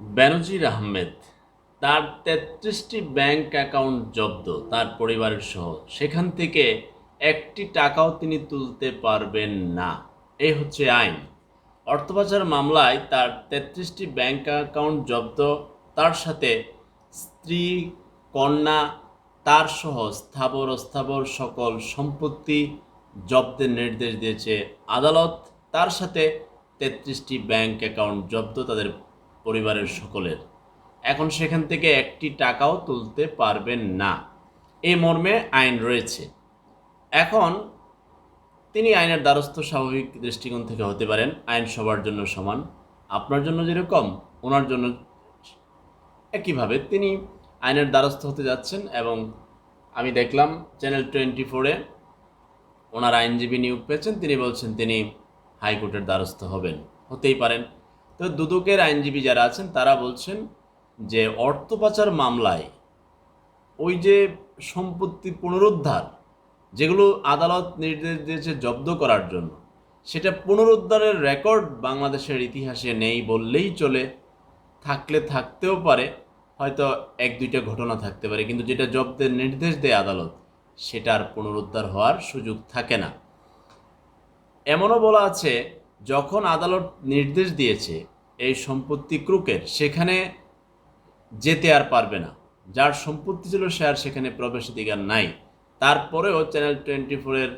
বেনজির আহমেদ, তার তেত্রিশটি bank account জব্দ তার পরিবারের সহ। সেখান থেকে একটি টাকাও তিনি তুলতে পারবেন না। এই হচ্ছে আইন। অর্থপাচার মামলায় তার তেত্রিশটি ব্যাংক অ্যাকাউন্ট জব্দ, তার সাথে স্ত্রী, কন্যা, তার সহ স্থাবর অস্থাবর সকল সম্পত্তি জব্দের নির্দেশ দিয়েছে আদালত। তার সাথে তেত্রিশটি ব্যাংক অ্যাকাউন্ট জব্দ তাদের পরিবারের সকলের। এখন সেখান থেকে একটি টাকাও তুলতে পারবেন না। এই মর্মে আইন রয়েছে। এখন তিনি আইনের দ্বারস্থ স্বাভাবিক দৃষ্টিকোণ থেকে হতে পারেন, আইন সবার জন্য সমান। আপনার জন্য যেরকম, ওনার জন্য একইভাবে তিনি আইনের দ্বারস্থ হতে যাচ্ছেন এবং আমি দেখলাম চ্যানেল টোয়েন্টি ফোরে ওনার আইনজীবী নিয়োগ পেয়েছেন। তিনি বলছেন তিনি হাইকোর্টের দ্বারস্থ হবেন। হতেই পারেন। তো দুদকের আইনজীবী যারা আছেন, তারা বলছেন যে অর্থ পাচার মামলায় ওই যে সম্পত্তি পুনরুদ্ধার, যেগুলো আদালত নির্দেশ দিয়েছে জব্দ করার জন্য, সেটা পুনরুদ্ধারের রেকর্ড বাংলাদেশের ইতিহাসে নেই বললেই চলে। থাকলে থাকতেও পারে, হয়তো এক দুইটা ঘটনা থাকতে পারে, কিন্তু যেটা জব্দের নির্দেশ দেয় আদালত সেটার পুনরুদ্ধার হওয়ার সুযোগ থাকে না। এমনও বলা আছে, যখন আদালত নির্দেশ দিয়েছে এই সম্পত্তি ক্রুকের, সেখানে যেতে আর পারবে না। যার সম্পত্তি ছিল সে আর সেখানে প্রবেশাধিকার নাই। তারপরেও চ্যানেল টোয়েন্টি ফোরের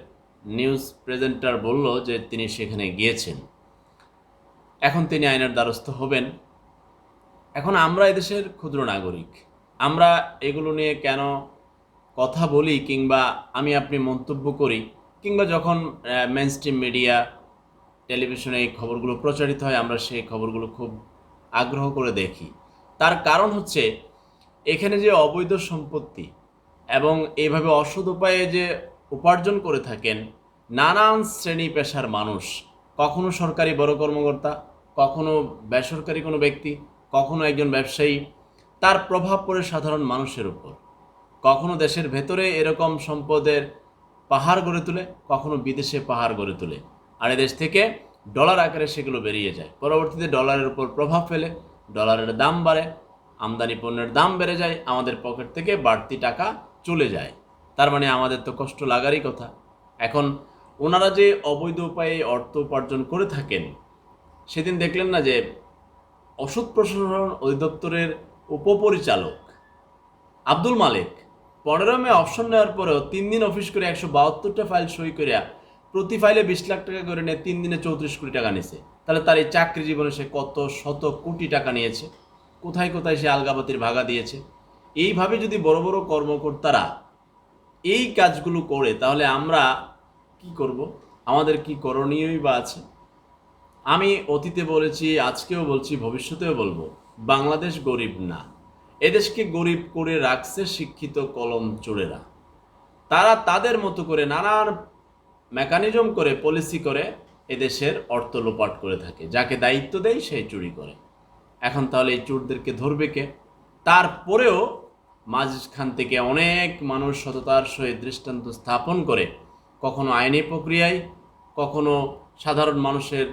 নিউজ প্রেজেন্টার বলল যে তিনি সেখানে গিয়েছেন। এখন তিনি আইনের দ্বারস্থ হবেন। এখন আমরা এদেশের ক্ষুদ্র নাগরিক। আমরা এগুলো নিয়ে কেন কথা বলি কিংবা আমি আপনি মন্তব্য করি কিংবা যখন মেন মিডিয়া টেলিভিশনে এই খবরগুলো প্রচারিত হয়, আমরা সেই খবরগুলো খুব আগ্রহ করে দেখি। তার কারণ হচ্ছে, এখানে যে অবৈধ সম্পত্তি এবং এইভাবে অসৎ উপায়ে যে উপার্জন করে থাকেন, নানান শ্রেণি পেশার মানুষ, কখনো সরকারি বড় কর্মকর্তা, কখনো বেসরকারি কোনো ব্যক্তি, কখনো একজন ব্যবসায়ী, তার প্রভাব পড়ে সাধারণ মানুষের উপর। কখনো দেশের ভেতরে এরকম সম্পদের পাহাড় গড়ে তোলে, কখনো বিদেশে পাহাড় গড়ে তোলে। আর এদেশ থেকে ডলার আকারে সেগুলো বেরিয়ে যায়। পরবর্তীতে ডলারের উপর প্রভাব ফেলে, ডলারের দাম বাড়ে, আমদানি পণ্যের দাম বেড়ে যায়, আমাদের পকেট থেকে বাড়তি টাকা চলে যায়। তার মানে আমাদের তো কষ্ট লাগারই কথা। এখন ওনারা যে অবৈধ উপায়ে অর্থ উপার্জন করে থাকেন, সেদিন দেখলেন না যে ওষুধ প্রশাসন অধিদপ্তরের উপপরিচালক আব্দুল মালিক পনেরো মে অপশন নেওয়ার পরেও তিন দিন অফিস করে একশো বাহাত্তরটা ফাইল সই করিয়া প্রতি ফাইলে বিশ লাখ টাকা করে নিয়ে তিন দিনে চৌত্রিশ কোটি টাকা নিয়েছে। তাহলে তার এই চাকরি জীবনে সে কত শত কোটি টাকা নিয়েছে? কোথায় কোথায় সে আলগাবাতির ভাগা দিয়েছে? এইভাবে যদি বড় বড় কর্মকর্তারা এই কাজগুলো করে, তাহলে আমরা কি করব? আমাদের কি করণীয়ই বা আছে? আমি অতীতে বলেছি, আজকেও বলছি, ভবিষ্যতেও বলব, বাংলাদেশ গরিব না। এদেশকে গরিব করে রাখছে শিক্ষিত কলম চোরেরা। তারা তাদের মতো করে নানান মেকানিজম করে পলিসি করে এদেশের অর্থ লোপাট করে থাকে। যাকে দায়িত্ব দেয় সেই চুরি করে। এখন তাহলে এই চোরদেরকে ধরবে কে? তারপরেও মাঝখান থেকে অনেক মানুষ সততার সহিত দৃষ্টান্ত স্থাপন করে কখনো আইনি প্রক্রিয়ায়, কখনো সাধারণ মানুষের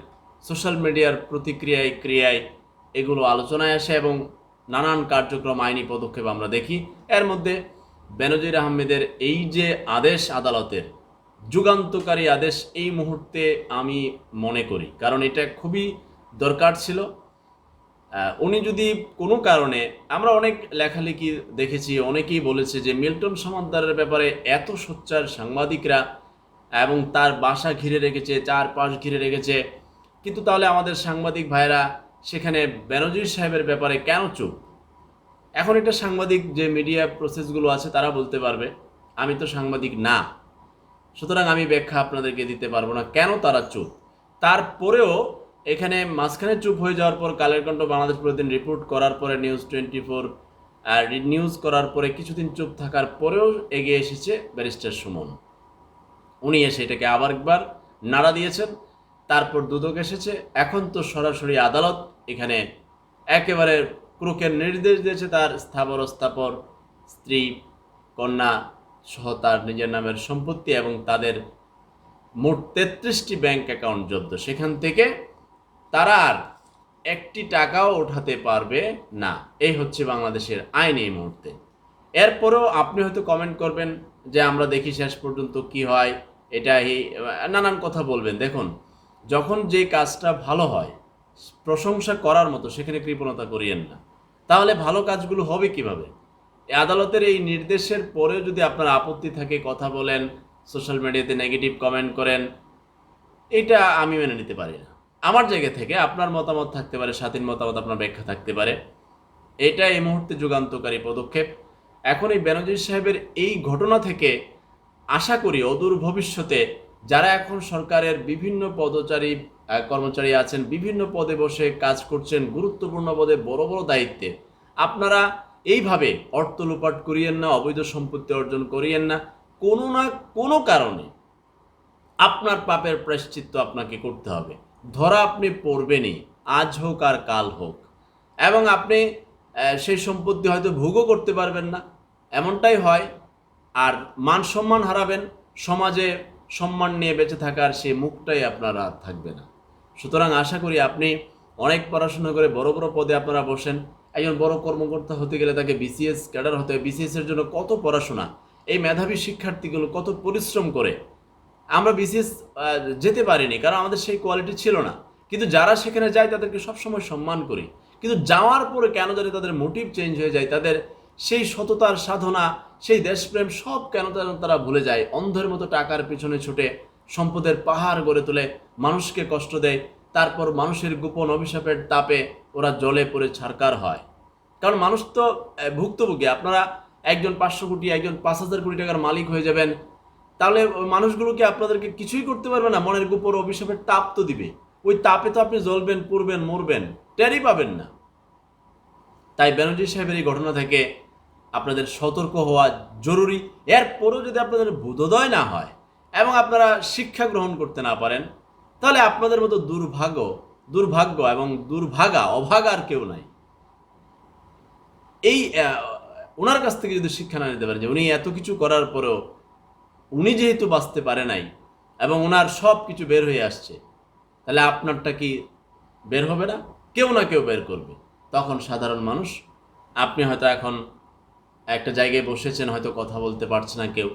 সোশ্যাল মিডিয়ার প্রতিক্রিয়ায়, ক্রিয়ায় এগুলো আলোচনায় আসে এবং নানান কার্যক্রম, আইনি পদক্ষেপ আমরা দেখি। এর মধ্যে বেনজির আহমেদের এই যে আদেশ আদালতের যুগান্তকারী আদেশ এই মুহূর্তে আমি মনে করি। কারণ এটা খুবই দরকার ছিল। উনি যদি কোনো কারণে, আমরা অনেক লেখালেখি দেখেছি, অনেকেই বলেছে যে মিল্টন সমাদ্দারের ব্যাপারে এত সোচ্চার সাংবাদিকরা এবং তার বাসা ঘিরে রেখেছে, চারপাশ ঘিরে রেখেছে। কিন্তু তাহলে আমাদের সাংবাদিক ভাইরা সেখানে বেনজির সাহেবের ব্যাপারে কেন চুপ? এখন এটা সাংবাদিক যে মিডিয়া প্রসেসগুলো আছে, তারা বলতে পারবে। আমি তো সাংবাদিক না। সুতরাং আমি ব্যাখ্যা আপনাদেরকে দিতে পারব না। কেন তারা চুপ? তারপরেও এখানে মাঝখানে চুপ হয়ে যাওয়ার পর কালের কণ্ঠ বাংলাদেশ প্রতিদিন রিপোর্ট করার পরে নিউজ টোয়েন্টি ফোর আর নিউজ করার পরে কিছুদিন চুপ থাকার পরেও এগিয়ে এসেছে ব্যারিস্টার সুমন। উনি এসে এটাকে আবার একবার নাড়া দিয়েছেন, তারপর দুদক এসেছে। এখন তো সরাসরি আদালত এখানে একেবারে ক্রুকের নির্দেশ দিয়েছে তার স্থাবর স্থাপর, স্ত্রী, কন্যা সহ তার নিজের নামের সম্পত্তি এবং তাদের মোট তেত্রিশটি ব্যাংক অ্যাকাউন্ট জব্দ। সেখান থেকে তারা আর একটি টাকাও ওঠাতে পারবে না। এই হচ্ছে বাংলাদেশের আইন এই মুহূর্তে। এরপরেও আপনি হয়তো কমেন্ট করবেন যে আমরা দেখি শেষ পর্যন্ত কি হয় এটা এই নানান কথা বলবেন। দেখুন, যখন যে কাজটা ভালো হয়, প্রশংসা করার মতো, সেখানে কৃপণতা করিয়েন না। তাহলে ভালো কাজগুলো হবে কীভাবে? আদালতের এই নির্দেশের পরেও যদি আপনার আপত্তি থাকে, কথা বলেন সোশ্যাল মিডিয়াতে নেগেটিভ কমেন্ট করেন, এটা আমি মেনে নিতে পারি না। আমার জায়গা থেকে আপনার মতামত থাকতে পারে, স্বাধীন মতামত আপনার ব্যাখ্যা থাকতে পারে। এটা এই মুহূর্তে যুগান্তকারী পদক্ষেপ। এখন এই বেনজির সাহেবের এই ঘটনা থেকে আশা করি অদূর ভবিষ্যতে যারা এখন সরকারের বিভিন্ন পদচারী কর্মচারী আছেন, বিভিন্ন পদে বসে কাজ করছেন, গুরুত্বপূর্ণ পদে বড় বড় দায়িত্বে, আপনারা এইভাবে অর্থ লুপাট করিয়েন না, অবৈধ সম্পত্তি অর্জন করিয়েন না, কোনো না, কোনো কারণে আপনার পাপের প্রায়শ্চিত্ত আপনাকে করতে হবে। ধরা আপনি পড়বেনই, আজ হোক আর কাল হোক। এবং আপনি সেই সম্পত্তি হয়তো ভোগও করতে পারবেন না। এমনটাই হয়, আর মান সম্মান হারাবেন, সমাজে সম্মান নিয়ে বেঁচে থাকার সেই মুখটাই আপনার আর থাকবে না। সুতরাং আশা করি আপনি অনেক পড়াশোনা করে বড় বড় পদে আপনারা বসেন। একজন বড় কর্মকর্তা হতে গেলে তাকে বিসিএস ক্যাডার হতে হবে। বিসিএস এর জন্য কত পড়াশোনা, এই মেধাবী শিক্ষার্থীগুলো কত পরিশ্রম করে। আমরা বিসিএস যেতে পারিনি, কারণ আমাদের সেই কোয়ালিটি ছিল না। কিন্তু যারা সেখানে যায়, তাদেরকে সবসময় সম্মান করি। কিন্তু যাওয়ার পরে কেন জানি তাদের মোটিভ চেঞ্জ হয়ে যায়, তাদের সেই সততার সাধনা, সেই দেশপ্রেম সব কেন তারা ভুলে যায়। অন্ধের মতো টাকার পিছনে ছুটে সম্পদের পাহাড় গড়ে তোলে, মানুষকে কষ্ট দেয় তারপর মানুষের গোপন অভিশাপের তাপে ওরা জলে পড়ে ছারকার হয়। কারণ মানুষ তো ভুক্তভোগী। আপনারা একজন পাঁচশো কোটি, একজন পাঁচ হাজার কোটি টাকার মালিক হয়ে যাবেন। তাহলে মানুষগুলোকে আপনাদেরকে কিছুই করতে পারবে না? মনের গোপন অভিশাপের তাপ তো দিবে। ওই তাপে তো আপনি জ্বলবেন, পুড়বেন, মরবেন, টেরই পাবেন না। তাই ব্যানার্জি সাহেবের এই ঘটনা থেকে আপনাদের সতর্ক হওয়া জরুরি। এরপরেও যদি আপনাদের বোধোদয় না হয় এবং আপনারা শিক্ষা গ্রহণ করতে না পারেন তাহলে আপনাদের মতো দুর্ভাগ্য দুর্ভাগ্য এবং দুর্ভাগা, অভাগা আর কেউ নাই। এই ওনার কাছ থেকে যদি শিক্ষা না নিতে পারেন যে উনি এত কিছু করার পরেও উনি যেহেতু বাঁচতে পারে নাই এবং ওনার সব কিছু বের হয়ে আসছে, তাহলে আপনারটা কি বের হবে না? কেউ না কেউ বের করবে। তখন সাধারণ মানুষ, আপনি হয়তো এখন একটা জায়গায় বসেছেন, হয়তো কথা বলতে পারছে না কেউ,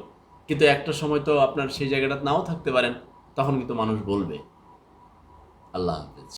কিন্তু একটা সময় তো আপনার সেই জায়গাটা নাও থাকতে পারেন, তখন কিন্তু মানুষ বলবে। আল্লাহ হাফেজ